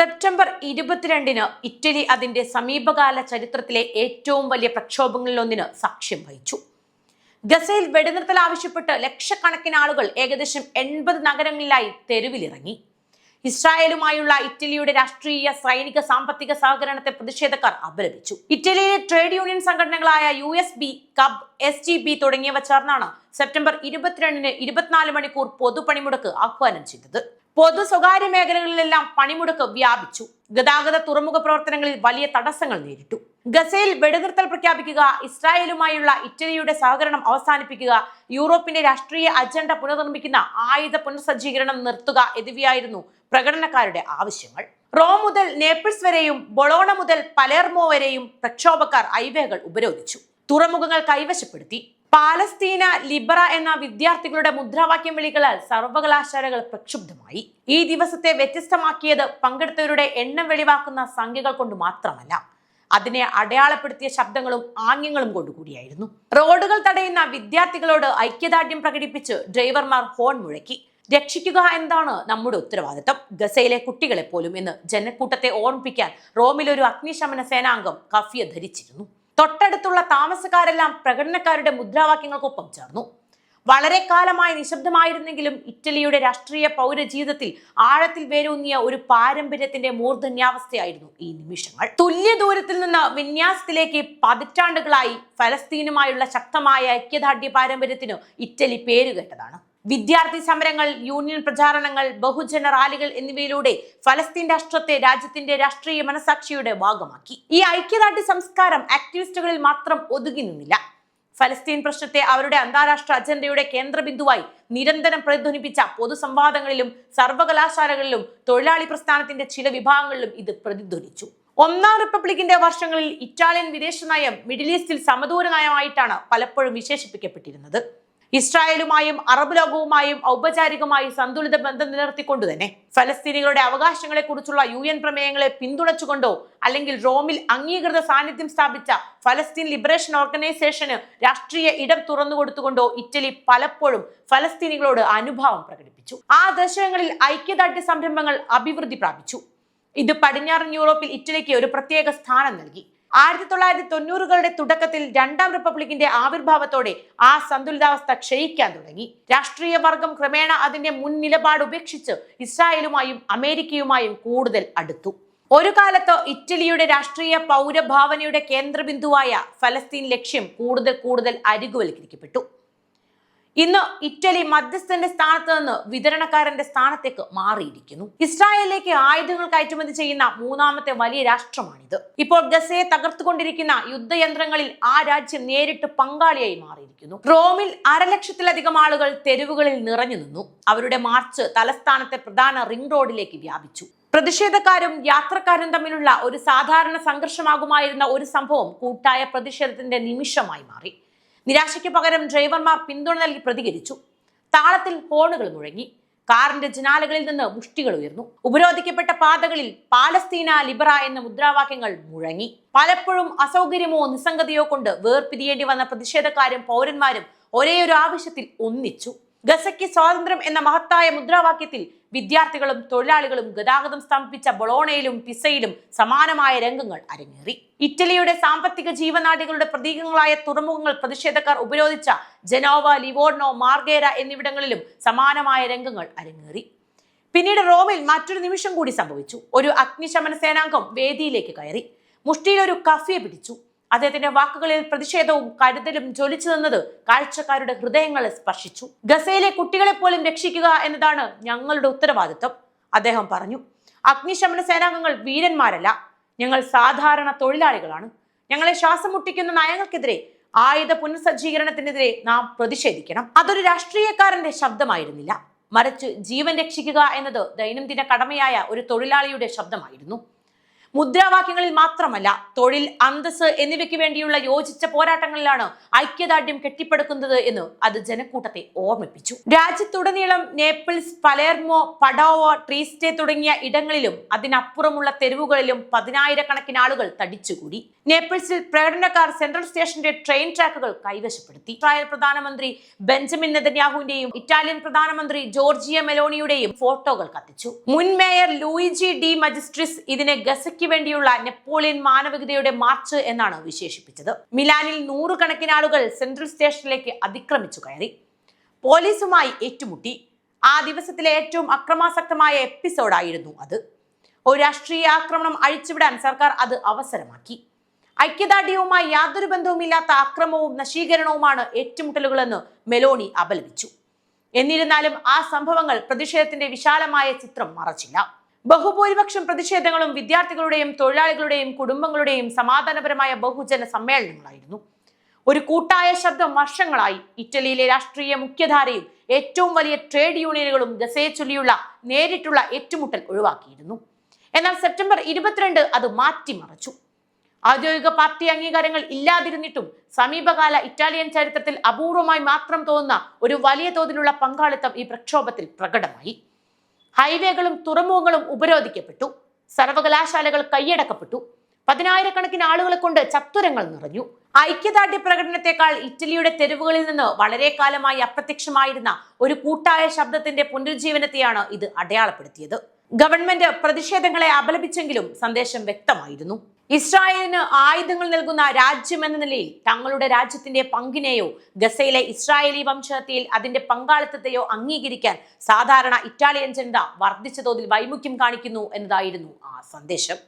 September ഇരുപത്തിരണ്ടിന് Italy അതിന്റെ സമീപകാല ചരിത്രത്തിലെ ഏറ്റവും വലിയ പ്രക്ഷോഭങ്ങളിലൊന്നിന് സാക്ഷ്യം വഹിച്ചു. ഗസയിൽ വെടിനിർത്തൽ ആവശ്യപ്പെട്ട് ലക്ഷക്കണക്കിന് ആളുകൾ ഏകദേശം എൺപത് നഗരങ്ങളിലായി തെരുവിലിറങ്ങി. ഇസ്രായേലുമായുള്ള ഇറ്റലിയുടെ രാഷ്ട്രീയ സൈനിക സാമ്പത്തിക സഹകരണത്തെ പ്രതിഷേധക്കാർ അപലപിച്ചു. ഇറ്റലിയിലെ trade union സംഘടനകളായ U S B CUB S G B തുടങ്ങിയവ ചേർന്നാണ് സെപ്റ്റംബർ ഇരുപത്തിരണ്ടിന് ഇരുപത്തിനാല് മണിക്കൂർ പൊതുപണിമുടക്ക് ആഹ്വാനം ചെയ്തത്. പൊതു സ്വകാര്യ മേഖലകളിലെല്ലാം പണിമുടക്ക് വ്യാപിച്ചു. ഗതാഗത തുറമുഖ പ്രവർത്തനങ്ങളിൽ വലിയ തടസ്സങ്ങൾ നേരിട്ടു. ഗസയിൽ വെടിനിർത്തൽ പ്രഖ്യാപിക്കുക ഇസ്രായേലുമായുള്ള ഇറ്റലിയുടെ സഹകരണം അവസാനിപ്പിക്കുക യൂറോപ്പിന്റെ രാഷ്ട്രീയ അജണ്ട പുനർനിർമ്മിക്കുന്ന ആയുധ പുനഃസജ്ജീകരണം നിർത്തുക എന്നിവയായിരുന്നു പ്രകടനക്കാരുടെ ആവശ്യങ്ങൾ. റോം മുതൽ നേപ്പിൾസ് വരെയും ബൊളോണ മുതൽ പലേർമോ വരെയും പ്രക്ഷോഭക്കാർ ഹൈവേകൾ ഉപരോധിച്ചു. തുറമുഖങ്ങൾ കൈവശപ്പെടുത്തി. പാലസ്തീന ലിബറ എന്ന വിദ്യാർത്ഥികളുടെ മുദ്രാവാക്യം വിളികളാൽ സർവകലാശാലകൾ പ്രക്ഷുബ്ധമായി. ഈ ദിവസത്തെ വ്യത്യസ്തമാക്കിയത് പങ്കെടുത്തവരുടെ എണ്ണം വെളിവാക്കുന്ന സംഖ്യകൾ കൊണ്ട് മാത്രമല്ല അതിനെ അടയാളപ്പെടുത്തിയ ശബ്ദങ്ങളും ആംഗ്യങ്ങളും കൊണ്ടുകൂടിയായിരുന്നു. റോഡുകൾ തടയുന്ന വിദ്യാർത്ഥികളോട് ഐക്യദാർഢ്യം പ്രകടിപ്പിച്ച് ഡ്രൈവർമാർ ഹോൺ മുഴക്കി. രക്ഷിക്കുക എന്താണ് നമ്മുടെ ഉത്തരവാദിത്തം. ഗസയിലെ കുട്ടികളെ പോലും എന്ന് ജനക്കൂട്ടത്തെ ഓർമ്മിപ്പിക്കാൻ റോമിലൊരു അഗ്നിശമന സേനാംഗം കഫിയ ധരിച്ചിരുന്നു. തൊട്ടടുത്തുള്ള താമസക്കാരെല്ലാം പ്രകടനക്കാരുടെ മുദ്രാവാക്യങ്ങൾക്കൊപ്പം ചേർന്നു. വളരെ കാലമായി നിശബ്ദമായിരുന്നെങ്കിലും ഇറ്റലിയുടെ രാഷ്ട്രീയ പൗര ജീവിതത്തിൽ ആഴത്തിൽ വേരൂന്നിയ ഒരു പാരമ്പര്യത്തിന്റെ മൂർധന്യാവസ്ഥയായിരുന്നു ഈ നിമിഷങ്ങൾ. തുല്യ ദൂരത്തിൽ നിന്ന് വിന്യാസത്തിലേക്ക് പതിറ്റാണ്ടുകളായി ഫലസ്തീനുമായുള്ള ശക്തമായ ഐക്യദാർഢ്യ പാരമ്പര്യത്തിന് ഇറ്റലി പേരുകേട്ടതാണ്. വിദ്യാർത്ഥി സമരങ്ങൾ യൂണിയൻ പ്രചാരണങ്ങൾ ബഹുജന റാലികൾ എന്നിവയിലൂടെ ഫലസ്തീൻ രാഷ്ട്രത്തെ രാജ്യത്തിന്റെ രാഷ്ട്രീയ മനസാക്ഷിയുടെ ഭാഗമാക്കി. ഈ ഐക്യദാർഢ്യ സംസ്കാരം ആക്ടിവിസ്റ്റുകളിൽ മാത്രം ഒതുങ്ങി നിന്നില്ല. ഫലസ്തീൻ പ്രശ്നത്തെ അവരുടെ അന്താരാഷ്ട്ര അജണ്ടയുടെ കേന്ദ്രബിന്ദുവായി നിരന്തരം പ്രതിധ്വനിപ്പിച്ച പൊതുസംവാദങ്ങളിലും സർവകലാശാലകളിലും തൊഴിലാളി പ്രസ്ഥാനത്തിന്റെ ചില വിഭാഗങ്ങളിലും ഇത് പ്രതിധ്വനിച്ചു. ഒന്നാം റിപ്പബ്ലിക്കിന്റെ വർഷങ്ങളിൽ ഇറ്റാലിയൻ വിദേശ നയം മിഡിൽ ഈസ്റ്റിൽ സമദൂര നയമായിട്ടാണ് പലപ്പോഴും വിശേഷിപ്പിക്കപ്പെട്ടിരുന്നത്. ഇസ്രായേലുമായും അറബ് ലോകവുമായും ഔപചാരികമായി സന്തുലിത ബന്ധം നിലനിർത്തിക്കൊണ്ടു തന്നെ ഫലസ്തീനികളുടെ അവകാശങ്ങളെ കുറിച്ചുള്ള യു എൻ പ്രമേയങ്ങളെ പിന്തുണച്ചുകൊണ്ടോ അല്ലെങ്കിൽ റോമിൽ അംഗീകൃത സാന്നിധ്യം സ്ഥാപിച്ച ഫലസ്തീൻ ലിബറേഷൻ ഓർഗനൈസേഷന് രാഷ്ട്രീയ ഇടം തുറന്നുകൊടുത്തുകൊണ്ടോ ഇറ്റലി പലപ്പോഴും ഫലസ്തീനികളോട് അനുഭാവം പ്രകടിപ്പിച്ചു. ആ ദശകങ്ങളിൽ ഐക്യദാർഢ്യ സംരംഭങ്ങൾ അഭിവൃദ്ധി പ്രാപിച്ചു. ഇത് പടിഞ്ഞാറൻ യൂറോപ്പിൽ ഇറ്റലിക്ക് ഒരു പ്രത്യേക സ്ഥാനം നൽകി. ആയിരത്തി തൊള്ളായിരത്തി തൊണ്ണൂറുകളുടെ തുടക്കത്തിൽ രണ്ടാം റിപ്പബ്ലിക്കിന്റെ ആവിർഭാവത്തോടെ ആ സന്തുലിതാവസ്ഥ ക്ഷയിക്കാൻ തുടങ്ങി. രാഷ്ട്രീയ വർഗം ക്രമേണ അതിന്റെ മുൻ നിലപാട് ഉപേക്ഷിച്ച് ഇസ്രായേലുമായും അമേരിക്കയുമായും കൂടുതൽ അടുത്തു. ഒരു കാലത്ത് ഇറ്റലിയുടെ രാഷ്ട്രീയ പൗരഭാവനയുടെ കേന്ദ്രബിന്ദുവായ ഫലസ്തീൻ ലക്ഷ്യം കൂടുതൽ കൂടുതൽ അരികുവൽക്കരിക്കപ്പെട്ടു. ഇന്ന് ഇറ്റലി മധ്യസ്ഥന്റെ സ്ഥാനത്ത് നിന്ന് വിതരണക്കാരന്റെ സ്ഥാനത്തേക്ക് മാറിയിരിക്കുന്നു. ഇസ്രായേലിലേക്ക് ആയുധങ്ങൾ കയറ്റുമതി ചെയ്യുന്ന മൂന്നാമത്തെ വലിയ രാഷ്ട്രമാണിത്. ഇപ്പോൾ ഗസയെ തകർത്തുകൊണ്ടിരിക്കുന്ന യുദ്ധയന്ത്രങ്ങളിൽ ആ രാജ്യം നേരിട്ട് പങ്കാളിയായി മാറിയിരിക്കുന്നു. റോമിൽ അരലക്ഷത്തിലധികം ആളുകൾ തെരുവുകളിൽ നിറഞ്ഞു നിന്നു. അവരുടെ മാർച്ച് തലസ്ഥാനത്തെ പ്രധാന റിംഗ് റോഡിലേക്ക് വ്യാപിച്ചു. പ്രതിഷേധക്കാരും യാത്രക്കാരും തമ്മിലുള്ള ഒരു സാധാരണ സംഘർഷമാകുമായിരുന്ന ഒരു സംഭവം കൂട്ടായ പ്രതിഷേധത്തിന്റെ നിമിഷമായി മാറി. നിരാശയ്ക്ക് പകരം ഡ്രൈവർമാർ പിന്തുണ നൽകി പ്രതികരിച്ചു. താളത്തിൽ ഹോണുകൾ മുഴങ്ങി. കാറിന്റെ ജനാലകളിൽ നിന്ന് മുഷ്ടികൾ ഉയർന്നു. ഉപരോധിക്കപ്പെട്ട പാതകളിൽ പാലസ്തീന ലിബറ എന്ന മുദ്രാവാക്യങ്ങൾ മുഴങ്ങി. പലപ്പോഴും അസൗകര്യമോ നിസ്സംഗതയോ കൊണ്ട് വേർപിരിയേണ്ടി വന്ന പ്രതിഷേധക്കാരും പൗരന്മാരും ഒരേ ഒരു ആവശ്യത്തിൽ ഒന്നിച്ചു. ഗസയ്ക്ക് സ്വാതന്ത്ര്യം എന്ന മഹത്തായ മുദ്രാവാക്യത്തിൽ വിദ്യാർത്ഥികളും തൊഴിലാളികളും ഗതാഗതം സ്തംഭിച്ച ബൊളോണയിലും പിസയിലും സമാനമായ രംഗങ്ങൾ അരങ്ങേറി. ഇറ്റലിയുടെ സാമ്പത്തിക ജീവനാടികളുടെ പ്രതീകങ്ങളായ തുറമുഖങ്ങൾ പ്രതിഷേധക്കാർ ഉപരോധിച്ച ജനോവ ലിവോർണോ മാർഗേര എന്നിവിടങ്ങളിലും സമാനമായ രംഗങ്ങൾ അരങ്ങേറി. പിന്നീട് റോമിൽ മറ്റൊരു നിമിഷം കൂടി സംഭവിച്ചു. ഒരു അഗ്നിശമന സേനാംഗം വേദിയിലേക്ക് കയറി. മുഷ്ടിയിൽ ഒരു കഫിയെ പിടിച്ചു. അദ്ദേഹത്തിന്റെ വാക്കുകളിൽ പ്രതിഷേധവും കരുതലും ജ്വലിച്ചു നിന്നത് കാഴ്ചക്കാരുടെ ഹൃദയങ്ങളെ സ്പർശിച്ചു. ഗസയിലെ കുട്ടികളെ പോലും രക്ഷിക്കുക എന്നതാണ് ഞങ്ങളുടെ ഉത്തരവാദിത്വം. അദ്ദേഹം പറഞ്ഞു അഗ്നിശമന സേനാംഗങ്ങൾ വീരന്മാരല്ല. ഞങ്ങൾ സാധാരണ തൊഴിലാളികളാണ്. ഞങ്ങളെ ശ്വാസം മുട്ടിക്കുന്ന നയങ്ങൾക്കെതിരെ ആയുധ പുനഃസജ്ജീകരണത്തിനെതിരെ നാം പ്രതിഷേധിക്കണം. അതൊരു രാഷ്ട്രീയക്കാരന്റെ ശബ്ദമായിരുന്നില്ല. മറിച്ച് ജീവൻ രക്ഷിക്കുക എന്നത് ദൈനംദിന കടമയായ ഒരു തൊഴിലാളിയുടെ ശബ്ദമായിരുന്നു. മുദ്രാവാക്യങ്ങളിൽ മാത്രമല്ല തൊഴിൽ അന്തസ് എന്നിവയ്ക്ക് വേണ്ടിയുള്ള യോജിച്ച പോരാട്ടങ്ങളിലാണ് ഐക്യദാർഢ്യം കെട്ടിപ്പടുക്കുന്നത് എന്ന് അത് ജനക്കൂട്ടത്തെ ഓർമ്മിപ്പിച്ചു. രാജ്യത്തുടനീളം നേപ്പിൾസ് പലേർമോ പഡോവോ ട്രീസ്റ്റേ തുടങ്ങിയ ഇടങ്ങളിലും അതിനപ്പുറമുള്ള തെരുവുകളിലും പതിനായിരക്കണക്കിന് ആളുകൾ തടിച്ചുകൂടി. നേപ്പിൾസിൽ പ്രകടനക്കാർ സെൻട്രൽ സ്റ്റേഷന്റെ ട്രെയിൻ ട്രാക്കുകൾ കൈവശപ്പെടുത്തി. ഇസ്രായേൽ പ്രധാനമന്ത്രി ബെഞ്ചമിൻ നെതന്യാഹുവിന്റെയും ഇറ്റാലിയൻ പ്രധാനമന്ത്രി ജോർജിയ മെലോണിയുടെയും ഫോട്ടോകൾ കത്തിച്ചു. മുൻ മേയർ ലൂയിജി ഡി മജിസ്ട്രിസ് ഇതിനെ ഗസയ്ക്ക് വേണ്ടിയുള്ള നെപ്പോളിയൻ മാനവികതയുടെ മാർച്ച് എന്നാണ് വിശേഷിപ്പിച്ചത്. മിലാനിൽ നൂറുകണക്കിന് ആളുകൾ സെൻട്രൽ സ്റ്റേഷനിലേക്ക് അതിക്രമിച്ചു കയറി. പോലീസുമായി ഏറ്റുമുട്ടി. ആ ദിവസത്തിലെ ഏറ്റവും അക്രമാസക്തമായ എപ്പിസോഡായിരുന്നു അത്. ഒരു രാഷ്ട്രീയ ആക്രമണം അഴിച്ചുവിടാൻ സർക്കാർ അത് അവസരമാക്കി. ഐക്യദാർഢ്യവുമായി യാതൊരു ബന്ധവുമില്ലാത്ത അക്രമവും നശീകരണവുമാണ് ഏറ്റുമുട്ടലുകളെന്ന് മെലോണി അപലപിച്ചു. എന്നിരുന്നാലും ആ സംഭവങ്ങൾ പ്രതിഷേധത്തിന്റെ വിശാലമായ ചിത്രം മറച്ചില്ല. ബഹുഭൂരിപക്ഷം പ്രതിഷേധങ്ങളും വിദ്യാർത്ഥികളുടെയും തൊഴിലാളികളുടെയും കുടുംബങ്ങളുടെയും സമാധാനപരമായ ബഹുജന സമ്മേളനങ്ങളായിരുന്നു. ഒരു കൂട്ടായ ശബ്ദം വർഷങ്ങളായി ഇറ്റലിയിലെ രാഷ്ട്രീയ മുഖ്യധാരയും ഏറ്റവും വലിയ ട്രേഡ് യൂണിയനുകളും ഗസയെ ചൊല്ലിയുള്ള നേരിട്ടുള്ള ഏറ്റുമുട്ടൽ ഒഴിവാക്കിയിരുന്നു. എന്നാൽ സെപ്റ്റംബർ ഇരുപത്തിരണ്ട് അത് മാറ്റിമറിച്ചു. ഔദ്യോഗിക പാർട്ടി അംഗീകാരങ്ങൾ ഇല്ലാതിരുന്നിട്ടും സമീപകാല ഇറ്റാലിയൻ ചരിത്രത്തിൽ അപൂർവമായി മാത്രം തോന്നുന്ന ഒരു വലിയ തോതിലുള്ള പങ്കാളിത്തം ഈ പ്രക്ഷോഭത്തിൽ പ്രകടമായി. ഹൈവേകളും തുറമുഖങ്ങളും ഉപരോധിക്കപ്പെട്ടു. സർവകലാശാലകൾ കൈയടക്കപ്പെട്ടു. പതിനായിരക്കണക്കിന് ആളുകളെ കൊണ്ട് ചത്തുരങ്ങൾ നിറഞ്ഞു. ഐക്യദാർഢ്യ പ്രകടനത്തെക്കാൾ ഇറ്റലിയുടെ തെരുവുകളിൽ നിന്ന് വളരെ കാലമായി അപ്രത്യക്ഷമായിരുന്ന ഒരു കൂട്ടായ ശബ്ദത്തിന്റെ പുനരുജ്ജീവനത്തെയാണ് ഇത് അടയാളപ്പെടുത്തിയത്. ഗവൺമെന്റ് പ്രതിഷേധങ്ങളെ അപലപിച്ചെങ്കിലും സന്ദേശം വ്യക്തമായിരുന്നു. ഇസ്രായേലിന് ആയുധങ്ങൾ നൽകുന്ന രാജ്യം എന്ന നിലയിൽ തങ്ങളുടെ രാജ്യത്തിന്റെ പങ്കിനെയോ ഗസയിലെ ഇസ്രായേലി വംശഹത്യയിൽ അതിന്റെ പങ്കാളിത്തത്തെയോ അംഗീകരിക്കാൻ സാധാരണ ഇറ്റാലിയൻ ജനത വർദ്ധിച്ച തോതിൽ വൈമുഖ്യം കാണിക്കുന്നു എന്നതായിരുന്നു ആ സന്ദേശം.